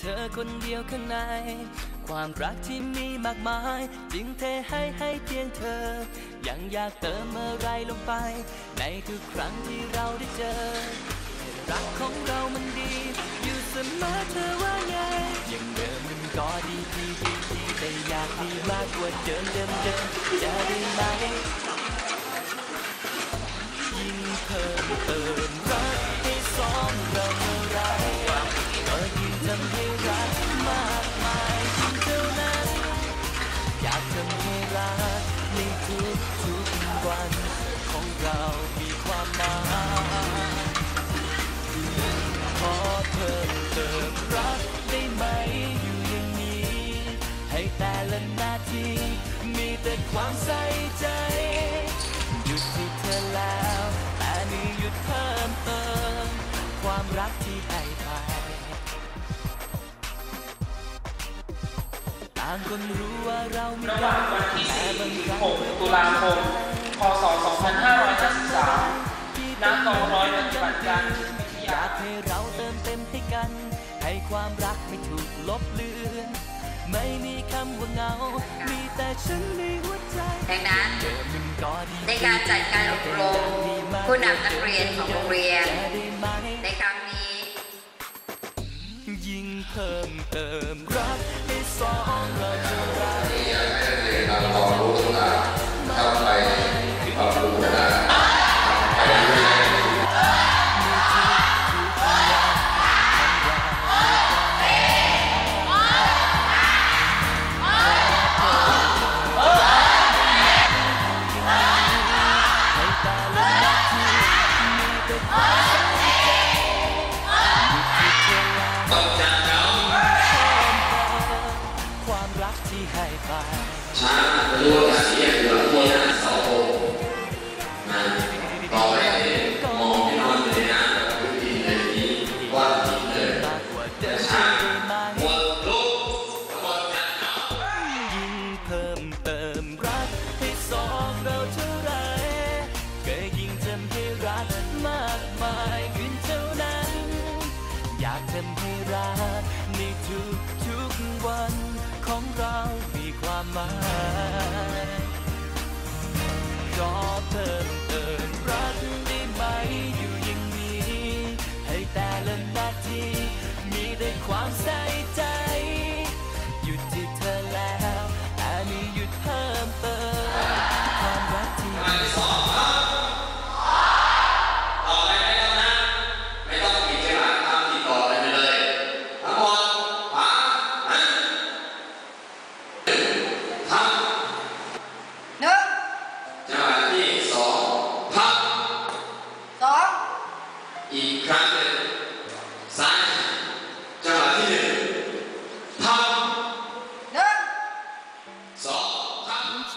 เธอคนเดียวข้างใน ความรักที่มีมากมาย จึงเทให้ให้เพียงเธอ ยังอยากเติมอะไรลงไป ในทุกครั้งที่เราได้เจอ รักของเรามันดี อยู่เสมอเธอว่าไง ยังเดิมมันก็ดีดีดีดีแต่อยากมีมากกว่าเดิมเดิมเดิมจะได้ไหมยิ่งเพิ่มเติม วันของเรามีความหมายขอเพิ่มเติมรักได้ไหมอยู่อย่างนี้ ให้แต่ละนาทีมีแต่ความใส่ใจหยุดที่เธอแล้วแต่ไม่หยุดเพิ่มเติม ความรักที่ให้ไปต่างคนรู้ว่าเรามีระหว่างวันที่4-6ตุลาคม พศ 2553ณกองร้อยปฏิบัติการจิตวิทอยายากให้เราเติมเต็มให้กัน ให้ความรักไม่ถูกลบเลือน ไม่มีคำว่าเหงา มีแต่ฉันในหัวใจดังนั้นเดิมมันก็ดีในการจัดการอบรมผู้นำนักเรียนของโรงเรียนจะได้ไหมในครั้งนี้ ยิ่งเพิ่มเติมรักให้สองเราจะรัก มี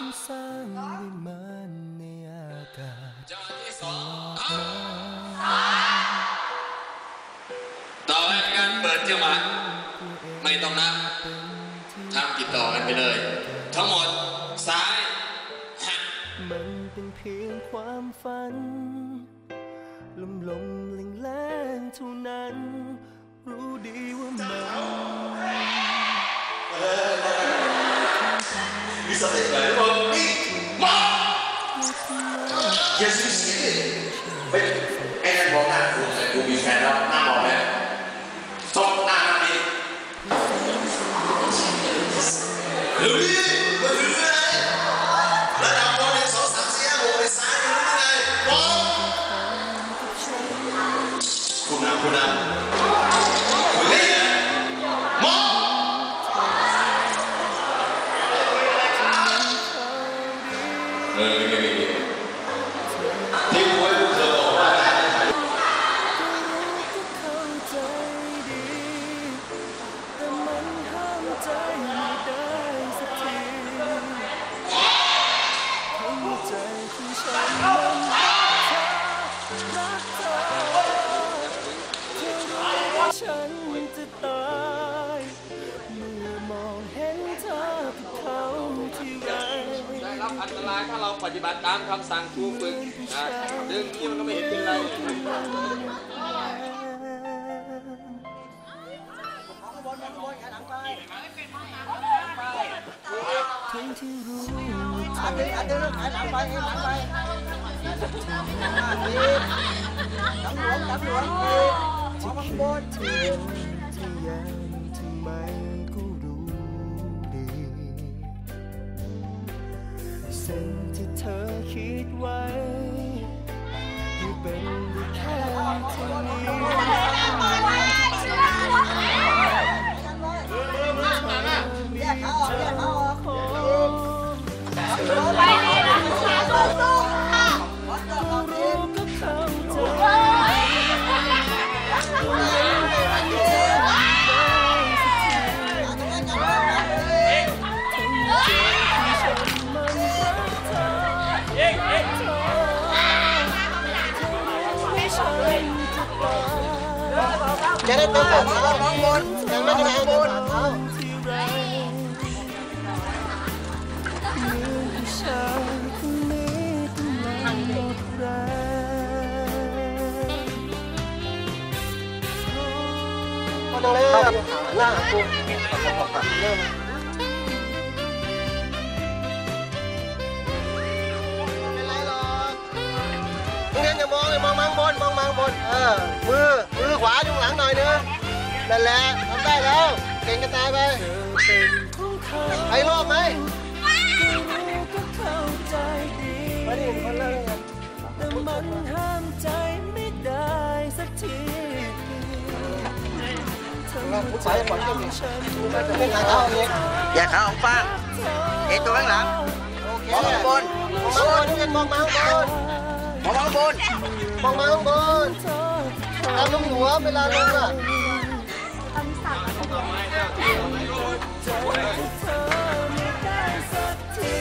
ฉันสร้างวิมานในอากาศจังหวะที่สองต่อไปเป็นเปิดจังหวะไม่ต้องนับทำติดต่อกันไปเลย ทั้งหมดซ้ายหักมันเป็นเพียงความฝันลมลมแรงแรงเท่านั้น รู้ดีว่ามัน Yes, you see it. เฮ้ยไอ้นั่นบอกหน้ากูแต่กูมีแปฏิบัติตามคำสั่งครูฝึกนะดึงนี้มันก็ไม่เห็นเป็นไรทั้งที่รู้อันนี้อันนี้ขายหลังไปหลังไปอีกหลังหลวงหลังหลวงอีกขอข้างบนเธอที่ยังทำไม่ก็รู้ดีเสิ่งที่เธ อคิดไว้ที่เป็นได้แค่เท่านี้ นแบบน้องบนยังไม่ได้บนเอาที่รักยืนนนี้กำลังหมดแรงก็ต้องเริ่มหน้าคุณเริ่มเป็นไรหรอกโรงเรียนอย่ามองเลยมองมังบนมองมังบนเออมือ นั่นแหละทำได้แล้ว เก่งกันตายไปเธอเป็นของเขาไอ้รอบไหมรู้ก็เข้าใจดีมาดิคนเริ่มแต่มันห้ามใจไม่ได้สักทีทำให้ใจของฉันเป็นขาเท้าเองอย่าขาออกฟ้างเอ็นตัวข้างหลังโอเคมองข้างบนมองข้างบนเรียนมองมาข้างบนมองข้างบนมองมาข้างบนตามลงหัวเวลาลงอะ ใจที่เธอไม่ได้สักที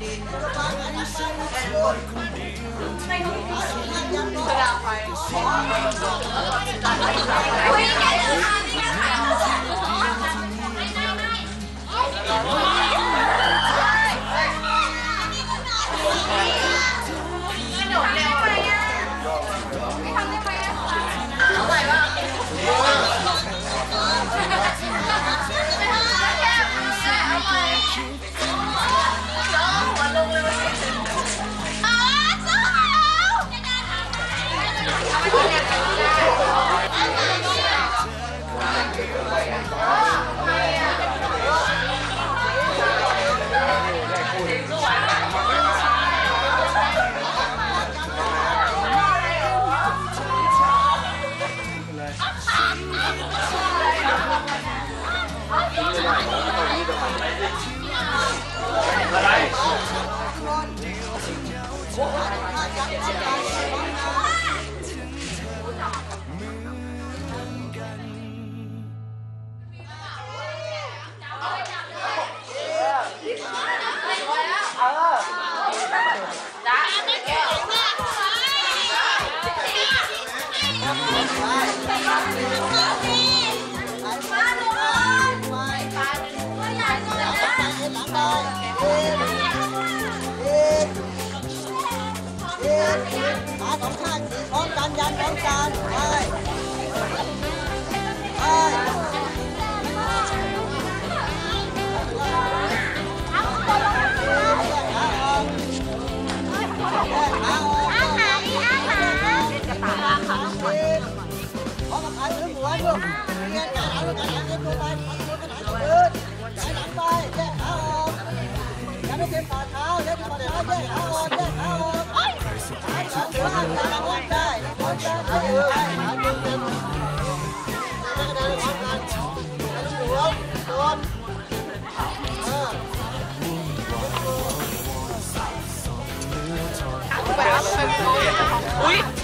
ด้วยอุ้ย กัน 帅哥也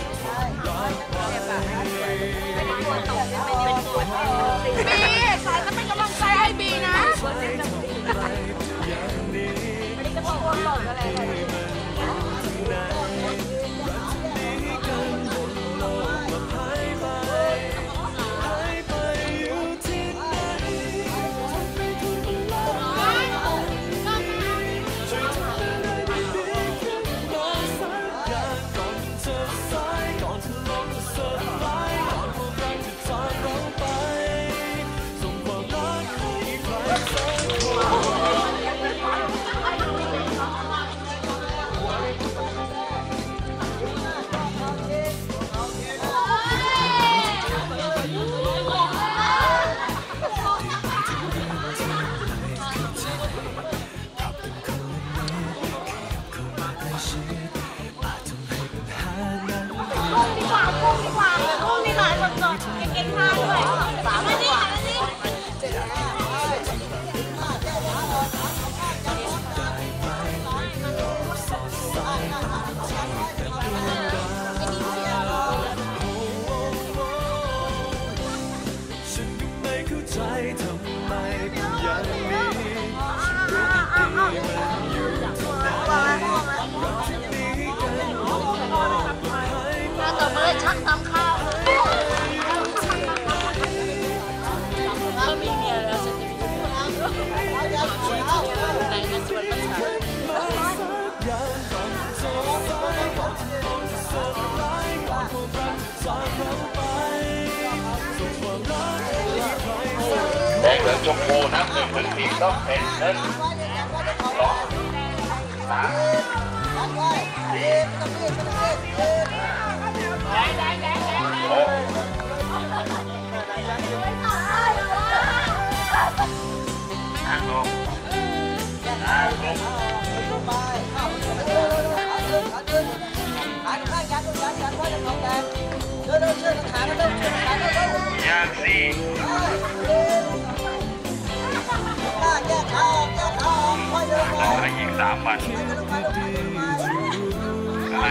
แดงเหลืองชมพูน้ำหนึ่งถึงทีต้องเป็นเส้นสองสามสี่หกห้าหก ย่างสี่ต่อไปอีกสามวันอะไร